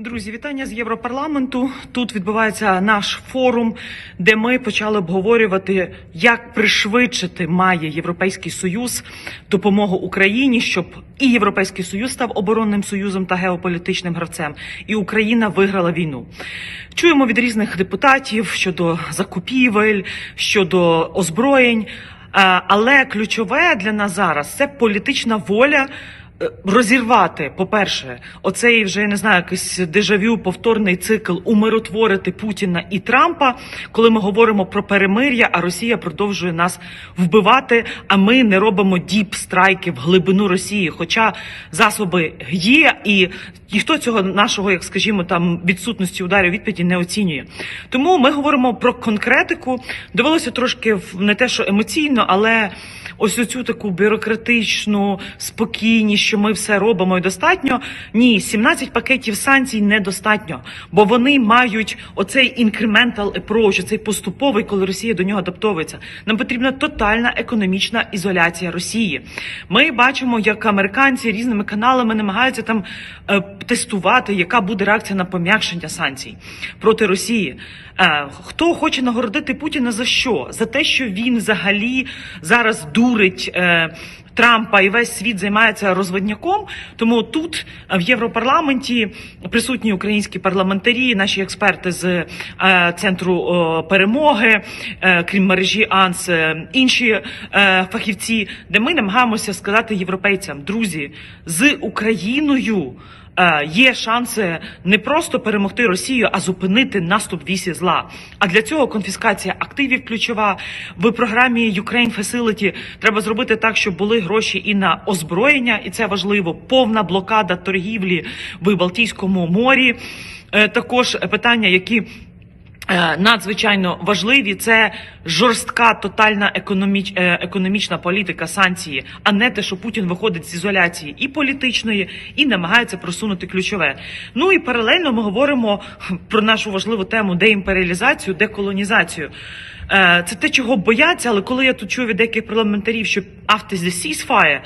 Друзі, вітання з Європарламенту. Тут відбувається наш форум, де ми почали обговорювати, як пришвидшити має Європейський Союз допомогу Україні, щоб і Європейський Союз став оборонним союзом та геополітичним гравцем, і Україна виграла війну. Чуємо від різних депутатів щодо закупівель, щодо озброєнь. Але ключове для нас зараз це політична воля розірвати, по-перше, оцей вже я не знаю, якийсь дежавю, повторний цикл умиротворити Путіна і Трампа, коли ми говоримо про перемир'я, а Росія продовжує нас вбивати. А ми не робимо діп страйки в глибину Росії. Хоча засоби є, і ніхто цього нашого, як скажімо, там відсутності ударів відповіді не оцінює. Тому ми говоримо про конкретику. Довелося трошки не те, що емоційно, але ось оцю таку бюрократичну спокійність, що ми все робимо і достатньо. Ні, 17 пакетів санкцій недостатньо, бо вони мають оцей incremental approach, цей поступовий, коли Росія до нього адаптовується. Нам потрібна тотальна економічна ізоляція Росії. Ми бачимо, як американці різними каналами намагаються там е, тестувати, яка буде реакція на пом'якшення санкцій проти Росії. Е, Хто хоче нагородити Путіна за що? За те, що він взагалі зараз дурить. е, Трампа і весь світ займається розводняком. Тому тут е, в Європарламенті присутні українські парламентарі, наші експерти з е, центру перемоги, е, крім мережі АНС, інші фахівці, де ми намагаємося сказати європейцям, друзі, з Україною. Е, Є шанси не просто перемогти Росію, а зупинити наступ вісі зла. А для цього конфіскація активів ключова в програмі Ukraine Facility Треба зробити так, щоб були гроші і на озброєння, і це важливо. Повна блокада торгівлі в Балтійському морі. Е, Також питання, які Надзвичайно важливі це жорстка тотальна економіч, е, економічна політика санкції, а не те, що Путін виходить з ізоляції і політичної, і намагається просунути ключове. Ну і паралельно ми говоримо про нашу важливу тему деімперіалізацію, деколонізацію. Е, Це те, чого бояться, але коли я тут чую від деяких парламентарів, що after the ceasefire,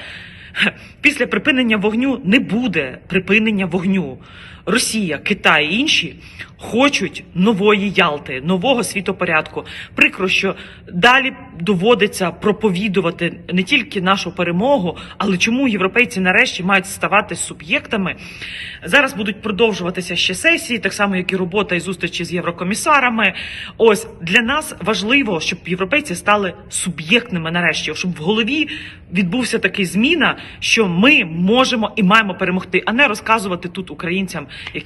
після припинення вогню не буде припинення вогню. Росія, Китай і інші хочуть нової Ялти, нового світопорядку. Прикро, що далі доводиться проповідувати не тільки нашу перемогу, але чому європейці нарешті мають ставати суб'єктами. Зараз будуть продовжуватися ще сесії, так само як і робота і зустрічі з єврокомісарами. Ось для нас важливо, щоб європейці стали суб'єктними нарешті, щоб в голові відбувся такий зміна, що ми можемо і маємо перемогти, а не розказувати тут українцям, які